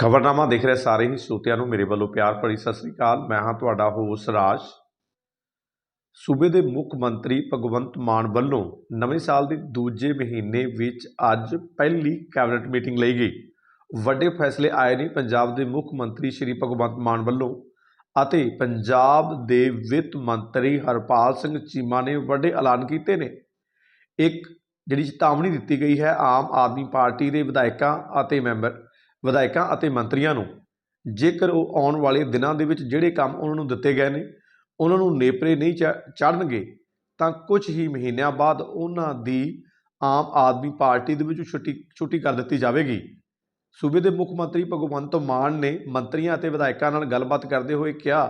ਖਬਰਨਾਮਾ ਦੇਖ ਰਹੇ ਸਾਰੇ ਹੀ ਸਰੋਤਿਆਂ ਨੂੰ ਮੇਰੇ ਵੱਲੋਂ ਪਿਆਰ ਭਰੀ ਸਤਿ ਸ੍ਰੀ ਅਕਾਲ। ਮੈਂ ਹਾਂ ਤੁਹਾਡਾ ਹੋਸ ਰਾਜ। ਸੂਬੇ ਦੇ ਮੁੱਖ ਮੰਤਰੀ ਭਗਵੰਤ ਮਾਨ ਵੱਲੋਂ ਨਵੇਂ ਸਾਲ ਦੇ ਦੂਜੇ ਮਹੀਨੇ ਵਿੱਚ ਅੱਜ ਪਹਿਲੀ ਕੈਬਨਿਟ ਮੀਟਿੰਗ ਲਈ ਗਈ। ਵੱਡੇ ਫੈਸਲੇ ਆਏ ਨੇ ਪੰਜਾਬ ਦੇ ਮੁੱਖ ਮੰਤਰੀ ਸ਼੍ਰੀ ਭਗਵੰਤ ਮਾਨ ਵੱਲੋਂ ਅਤੇ ਪੰਜਾਬ ਦੇ ਵਿੱਤ ਮੰਤਰੀ ਹਰਪਾਲ ਸਿੰਘ ਚੀਮਾ ਨੇ ਵੱਡੇ ਐਲਾਨ ਕੀਤੇ ਨੇ। ਇੱਕ ਜਿਹੜੀ ਚੇਤਾਵਨੀ ਦਿੱਤੀ ਗਈ ਹੈ, ਆਮ ਆਦਮੀ ਪਾਰਟੀ ਦੇ ਵਿਧਾਇਕਾਂ ਅਤੇ ਮੈਂਬਰ ਵਿਧਾਇਕਾਂ ਅਤੇ ਮੰਤਰੀਆਂ ਨੂੰ। ਜੇਕਰ ਉਹ ਆਉਣ ਵਾਲੇ ਦਿਨਾਂ ਦੇ ਵਿੱਚ ਜਿਹੜੇ ਕੰਮ ਉਹਨਾਂ ਨੂੰ ਦਿੱਤੇ ਗਏ ਨੇ, ਉਹਨਾਂ ਨੂੰ ਨੇਪਰੇ ਨਹੀਂ ਚੜਨਗੇ ਤਾਂ ਕੁਝ ਹੀ ਮਹੀਨਿਆਂ ਬਾਅਦ ਉਹਨਾਂ ਦੀ ਆਮ ਆਦਮੀ ਪਾਰਟੀ ਦੇ ਵਿੱਚ ਛੁੱਟੀ ਛੁੱਟੀ ਕਰ ਦਿੱਤੀ ਜਾਵੇਗੀ। ਸੂਬੇ ਦੇ ਮੁੱਖ ਮੰਤਰੀ ਭਗਵੰਤ ਮਾਨ ਨੇ ਮੰਤਰੀਆਂ ਅਤੇ ਵਿਧਾਇਕਾਂ ਨਾਲ ਗੱਲਬਾਤ ਕਰਦੇ ਹੋਏ ਕਿਹਾ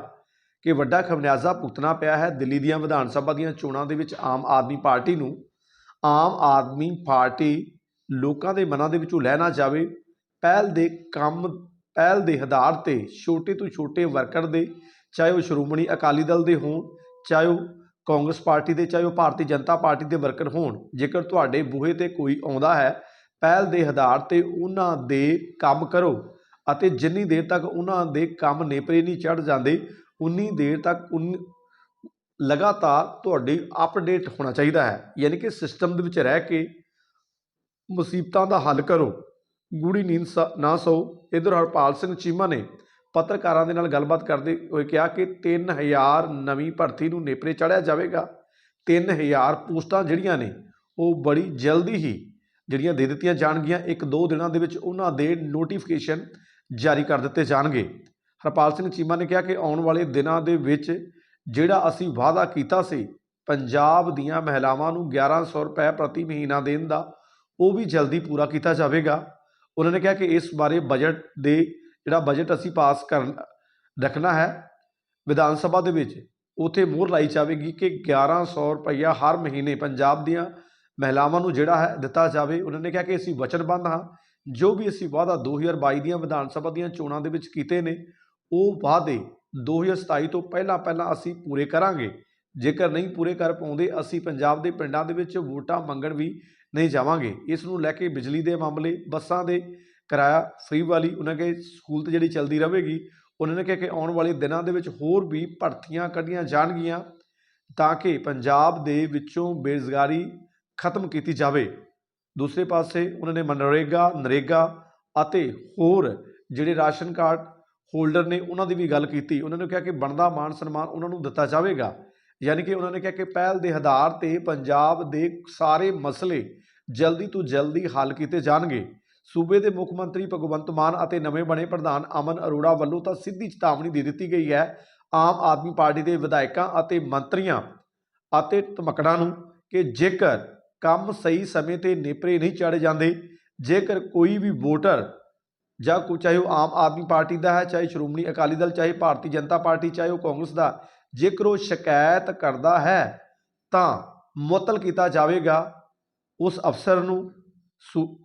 ਕਿ ਵੱਡਾ ਖਮਨਿਆਜ਼ਾ ਭੁਗਤਣਾ ਪਿਆ ਹੈ। ਦਿੱਲੀ ਦੀਆਂ ਵਿਧਾਨ ਸਭਾ ਦੀਆਂ ਚੋਣਾਂ ਦੇ ਵਿੱਚ ਆਮ ਆਦਮੀ ਪਾਰਟੀ ਨੂੰ ਆਮ ਆਦਮੀ ਪਾਰਟੀ ਲੋਕਾਂ ਦੇ ਮਨਾਂ ਦੇ ਵਿੱਚੋਂ ਲੈ ਨਾ ਜਾਵੇ। ਪਹਿਲ ਦੇ ਕੰਮ, ਪਹਿਲ ਦੇ ਆਧਾਰ ਤੇ ਛੋਟੇ ਤੋਂ ਛੋਟੇ ਵਰਕਰ ਦੇ, ਚਾਹੇ ਉਹ ਸ਼੍ਰੋਮਣੀ ਅਕਾਲੀ ਦਲ ਦੇ ਹੋਣ, ਚਾਹੇ ਉਹ ਕਾਂਗਰਸ ਪਾਰਟੀ ਦੇ, ਚਾਹੇ ਉਹ ਭਾਰਤੀ ਜਨਤਾ ਪਾਰਟੀ ਦੇ ਵਰਕਰ ਹੋਣ, ਜੇਕਰ ਤੁਹਾਡੇ ਬੂਹੇ ਤੇ ਕੋਈ ਆਉਂਦਾ ਹੈ, ਪਹਿਲ ਦੇ ਆਧਾਰ ਤੇ ਉਹਨਾਂ ਦੇ ਕੰਮ ਕਰੋ ਅਤੇ ਜਿੰਨੀ ਦੇਰ ਤੱਕ ਉਹਨਾਂ ਦੇ ਕੰਮ ਨੇਪਰੇ ਨਹੀਂ ਚੜ ਜਾਂਦੇ, ਉਨੀ ਦੇਰ ਤੱਕ ਉਨ, ਲਗਾਤਾਰ ਤੁਹਾਡੀ ਅਪਡੇਟ ਹੋਣਾ ਚਾਹੀਦਾ ਹੈ। ਯਾਨੀ ਕਿ ਸਿਸਟਮ ਦੇ ਵਿੱਚ ਰਹਿ ਕੇ ਮੁਸੀਬਤਾਂ ਦਾ ਹੱਲ ਕਰੋ। ਗੂੜੀ ਨੀਂਦ ਸ- ਨਾ ਸੋ ਇਧਰ ਹਰਪਾਲ ਸਿੰਘ ਚੀਮਾ ਨੇ ਪੱਤਰਕਾਰਾਂ ਦੇ ਨਾਲ ਗੱਲਬਾਤ ਕਰਦੇ ਹੋਏ ਕਿਹਾ ਕਿ 3000 ਨਵੀਂ ਭਰਤੀ ਨੂੰ ਨੇਪਰੇ ਚੜਿਆ ਜਾਵੇਗਾ। 3000 ਪੋਸਟਾਂ ਜਿਹੜੀਆਂ ਨੇ, ਉਹ ਬੜੀ ਜਲਦੀ ਹੀ ਜਿਹੜੀਆਂ ਦੇ ਦਿੱਤੀਆਂ ਜਾਣਗੀਆਂ। ਇੱਕ ਦੋ ਦਿਨਾਂ ਦੇ ਵਿੱਚ ਉਹਨਾਂ ਦੇ ਨੋਟੀਫਿਕੇਸ਼ਨ ਜਾਰੀ ਕਰ ਦਿੱਤੇ ਜਾਣਗੇ। ਹਰਪਾਲ ਸਿੰਘ ਚੀਮਾ ਨੇ ਕਿਹਾ ਕਿ ਆਉਣ ਵਾਲੇ ਦਿਨਾਂ ਦੇ ਵਿੱਚ ਜਿਹੜਾ ਅਸੀਂ ਵਾਅਦਾ ਕੀਤਾ ਸੀ, ਪੰਜਾਬ ਦੀਆਂ ਮਹਿਲਾਵਾਂ ਨੂੰ 1100 ਰੁਪਏ ਪ੍ਰਤੀ ਮਹੀਨਾ ਦੇਣ ਦਾ, ਉਹ ਵੀ ਜਲਦੀ ਪੂਰਾ ਕੀਤਾ ਜਾਵੇਗਾ। ਉਹਨਾਂ ਨੇ ਕਿਹਾ ਕਿ ਇਸ ਬਾਰੇ ਬਜਟ ਦੇ ਜਿਹੜਾ ਬਜਟ ਅਸੀਂ ਪਾਸ ਕਰਨ ਰੱਖਣਾ ਹੈ ਵਿਧਾਨ ਸਭਾ ਦੇ ਵਿੱਚ, ਉਥੇ ਮੋਹਰ ਲਾਈ ਜਾਵੇਗੀ ਕਿ 1100 ਰੁਪਈਆ ਹਰ ਮਹੀਨੇ ਪੰਜਾਬ ਦੀਆਂ ਮਹਿਲਾਵਾਂ ਨੂੰ ਜਿਹੜਾ ਹੈ ਦਿੱਤਾ ਜਾਵੇ। ਉਹਨਾਂ ਨੇ ਕਿਹਾ ਕਿ ਅਸੀਂ ਵਚਨਬੱਧ ਹਾਂ, ਜੋ ਵੀ ਅਸੀਂ ਵਾਅਦਾ 2022 ਦੀਆਂ ਵਿਧਾਨ ਸਭਾ ਦੀਆਂ ਚੋਣਾਂ ਦੇ ਵਿੱਚ ਕੀਤੇ ਨੇ, ਉਹ ਵਾਅਦੇ 2027 ਤੋਂ ਪਹਿਲਾਂ ਪਹਿਲਾਂ ਅਸੀਂ ਪੂਰੇ ਕਰਾਂਗੇ। ਜੇਕਰ ਨਹੀਂ ਪੂਰੇ ਕਰ ਪਾਉਂਦੇ, ਅਸੀਂ ਪੰਜਾਬ ਦੇ ਪਿੰਡਾਂ ਦੇ ਵਿੱਚ ਵੋਟਾਂ ਮੰਗਣ ਵੀ ਨਹੀਂ ਜਾਵਾਂਗੇ। ਇਸ ਨੂੰ ਲੈ ਕੇ ਬਿਜਲੀ ਦੇ ਮਾਮਲੇ, ਬੱਸਾਂ ਦੇ ਕਿਰਾਇਆ ਫ੍ਰੀ ਵਾਲੀ, ਉਹਨਾਂ ਕੇ ਸਕੂਲ ਤੇ ਜਿਹੜੀ ਚੱਲਦੀ ਰਹੇਗੀ, ਉਹਨਾਂ ਨੇ ਕਿਹਾ ਕਿ ਆਉਣ ਵਾਲੇ ਦਿਨਾਂ ਦੇ ਵਿੱਚ ਹੋਰ ਵੀ ਭਰਤੀਆਂ ਕੱਢੀਆਂ ਜਾਣਗੀਆਂ ਤਾਂ ਕਿ ਪੰਜਾਬ ਦੇ ਵਿੱਚੋਂ ਬੇਰੁਜ਼ਗਾਰੀ ਖਤਮ ਕੀਤੀ ਜਾਵੇ। ਦੂਸਰੇ ਪਾਸੇ ਉਹਨਾਂ ਨੇ ਮਨਰੇਗਾ, ਨਰੇਗਾ ਅਤੇ ਹੋਰ ਜਿਹੜੇ ਰਾਸ਼ਨ ਕਾਰਡ ਹੋਲਡਰ ਨੇ, ਉਹਨਾਂ ਦੀ ਵੀ ਗੱਲ ਕੀਤੀ। ਉਹਨਾਂ ਨੇ ਕਿਹਾ ਕਿ ਬਣਦਾ ਮਾਨ ਸਨਮਾਨ ਉਹਨਾਂ ਨੂੰ ਦਿੱਤਾ ਜਾਵੇਗਾ। ਯਾਨੀ ਕਿ ਉਹਨਾਂ ਨੇ ਕਿਹਾ ਕਿ ਪਹਿਲ ਦੇ ਆਧਾਰ ਤੇ ਪੰਜਾਬ ਦੇ ਸਾਰੇ ਮਸਲੇ ਜਲਦੀ ਤੋਂ ਜਲਦੀ ਹੱਲ ਕੀਤੇ ਜਾਣਗੇ। ਸੂਬੇ ਦੇ ਮੁੱਖ ਮੰਤਰੀ ਭਗਵੰਤ ਮਾਨ ਅਤੇ ਨਵੇਂ ਬਣੇ ਪ੍ਰਧਾਨ ਅਮਨ ਅਰੋੜਾ ਵੱਲੋਂ ਤਾਂ ਸਿੱਧੀ ਚੇਤਾਵਨੀ ਦੇ ਦਿੱਤੀ ਗਈ ਹੈ। ਆਮ ਆਦਮੀ ਪਾਰਟੀ ਦੇ ਵਿਧਾਇਕਾਂ ਅਤੇ ਮੰਤਰੀਆਂ ਅਤੇ ਧਮਕੜਾਂ ਨੂੰ ਕਿ ਜੇਕਰ ਕੰਮ ਸਹੀ ਸਮੇਂ ਤੇ ਨੇਪਰੇ ਨਹੀਂ ਚੜ੍ਹ ਜਾਂਦੇ, ਜੇਕਰ ਕੋਈ ਵੀ ਵੋਟਰ ਜਾਂ ਕੋ ਚਾਹੇ ਉਹ ਆਮ ਆਦਮੀ ਪਾਰਟੀ ਦਾ ਹੈ, ਚਾਹੇ ਸ਼੍ਰੋਮਣੀ ਅਕਾਲੀ ਦਲ, ਚਾਹੇ ਭਾਰਤੀ ਜਨਤਾ ਪਾਰਟੀ, ਚਾਹੇ ਉਹ ਕਾਂਗਰਸ ਦਾ, ਜੇਕਰ ਉਹ ਸ਼ਿਕਾਇਤ ਕਰਦਾ ਹੈ ਤਾਂ ਮੁਅੱਤਲ ਕੀਤਾ ਜਾਵੇਗਾ। ਉਸ ਅਫਸਰ ਨੂੰ, ਸੁ,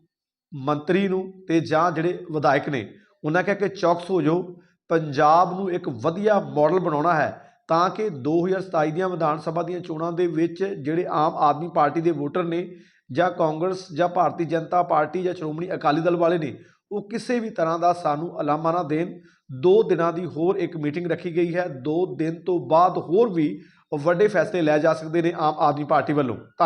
ਮੰਤਰੀ ਨੂੰ ਤੇ ਜਾਂ ਜਿਹੜੇ ਵਿਧਾਇਕ ਨੇ, ਉਹਨਾਂ ਕਿਹਾ ਕਿ ਚੌਕਸ ਹੋ ਜਾਓ। ਪੰਜਾਬ ਨੂੰ ਇੱਕ ਵਧੀਆ ਮਾਡਲ ਬਣਾਉਣਾ ਹੈ ਤਾਂ ਕਿ 2027 ਦੀਆਂ ਵਿਧਾਨ ਸਭਾ ਦੀਆਂ ਚੋਣਾਂ ਦੇ ਵਿੱਚ ਜਿਹੜੇ ਆਮ ਆਦਮੀ ਪਾਰਟੀ ਦੇ ਵੋਟਰ ਨੇ ਜਾਂ ਕਾਂਗਰਸ ਜਾਂ ਭਾਰਤੀ ਜਨਤਾ ਪਾਰਟੀ ਜਾਂ ਸ਼੍ਰੋਮਣੀ ਅਕਾਲੀ ਦਲ ਵਾਲੇ ਨੇ, ਉਹ ਕਿਸੇ ਵੀ ਤਰ੍ਹਾਂ ਦਾ ਸਾਨੂੰ ਅਲਾਮਾ ਨਾ ਦੇਣ। ਦੋ ਦਿਨਾਂ ਦੀ ਹੋਰ ਇੱਕ ਮੀਟਿੰਗ ਰੱਖੀ ਗਈ ਹੈ। ਦੋ ਦਿਨ ਤੋਂ ਬਾਅਦ ਹੋਰ ਵੀ ਵੱਡੇ ਫੈਸਲੇ ਲੈ ਜਾ ਸਕਦੇ ਨੇ ਆਮ ਆਦਮੀ ਪਾਰਟੀ ਵੱਲੋਂ। ਧੰਨਵਾਦ।